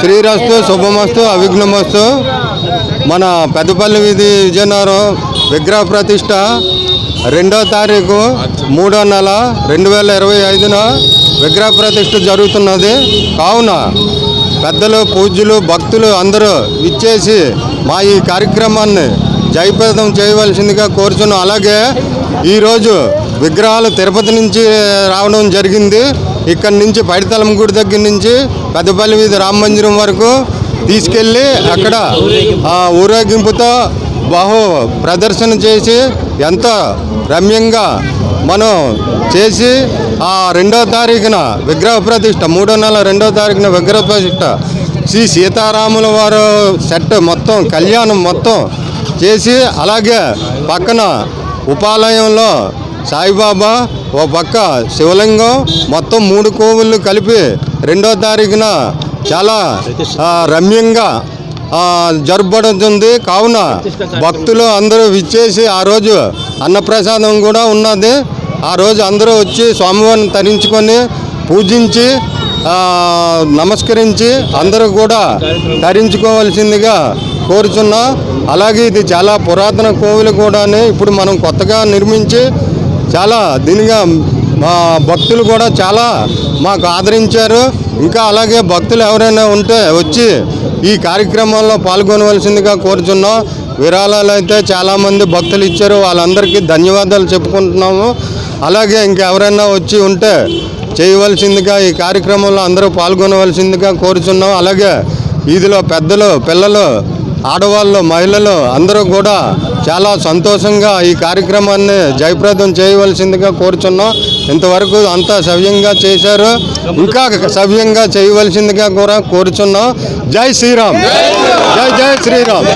శ్రీరస్తు శుభమస్తు అవిఘ్నమస్తు. మన పెద్దపల్లి వీధి విజయనగరం విగ్రహ ప్రతిష్ట రెండో తారీఖు మూడో నెల రెండు వేల ఇరవై ఐదున విగ్రహ ప్రతిష్ట జరుగుతున్నది. కావున పెద్దలు పూజ్యులు భక్తులు అందరూ ఇచ్చేసి మా ఈ కార్యక్రమాన్ని జయప్రదం చేయవలసిందిగా కోరుచున్నాం. అలాగే ఈరోజు విగ్రహాలు తిరుపతి నుంచి రావడం జరిగింది. ఇక్కడ నుంచి పైడితలం గుడి దగ్గర నుంచి పెద్దపల్లి వీధి రామ మందిరం వరకు తీసుకెళ్ళి అక్కడ ఊరేగింపుతో బహు ప్రదర్శన చేసి ఎంతో రమ్యంగా మనం చేసి ఆ రెండో తారీఖున విగ్రహ ప్రతిష్ట మూడో నెల రెండో తారీఖున విగ్రహ ప్రతిష్ట శ్రీ సీతారాముల వారు సెట్ మొత్తం కళ్యాణం మొత్తం చేసి అలాగే పక్కన ఉపాలయంలో సాయిబాబా ఓ పక్క శివలింగం మొత్తం మూడు కోవులు కలిపి రెండో తారీఖున చాలా రమ్యంగా జరుపబడుతుంది. కావున భక్తులు అందరూ విచ్చేసి ఆ రోజు అన్నప్రసాదం కూడా ఉన్నది. ఆ రోజు అందరూ వచ్చి స్వామివారిని తరించుకొని పూజించి నమస్కరించి అందరూ కూడా ధరించుకోవాల్సిందిగా కోరుచున్నా. అలాగే ఇది చాలా పురాతన కోవిలు కూడా ఇప్పుడు మనం కొత్తగా నిర్మించి చాలా దీనిగా మా భక్తులు కూడా చాలా మాకు ఆదరించారు. ఇంకా అలాగే భక్తులు ఎవరైనా ఉంటే వచ్చి ఈ కార్యక్రమంలో పాల్గొనవలసిందిగా కోరుచున్నాం. విరాళాలు అయితే చాలామంది భక్తులు ఇచ్చారు. వాళ్ళందరికీ ధన్యవాదాలు చెప్పుకుంటున్నాము. అలాగే ఇంకెవరైనా వచ్చి ఉంటే చేయవలసిందిగా ఈ కార్యక్రమంలో అందరూ పాల్గొనవలసిందిగా కోరుచున్నాం. అలాగే వీధిలో పెద్దలు పిల్లలు ఆడవాళ్ళు మహిళలు అందరూ కూడా చాలా సంతోషంగా ఈ కార్యక్రమాన్ని జయప్రదం చేయవలసిందిగా కోరుచున్నాం. ఇంతవరకు అంతా సవ్యంగా చేశారు. ఇంకా సవ్యంగా చేయవలసిందిగా కూడా కోరుచున్నాం. జై శ్రీరామ్. జై జై శ్రీరామ్.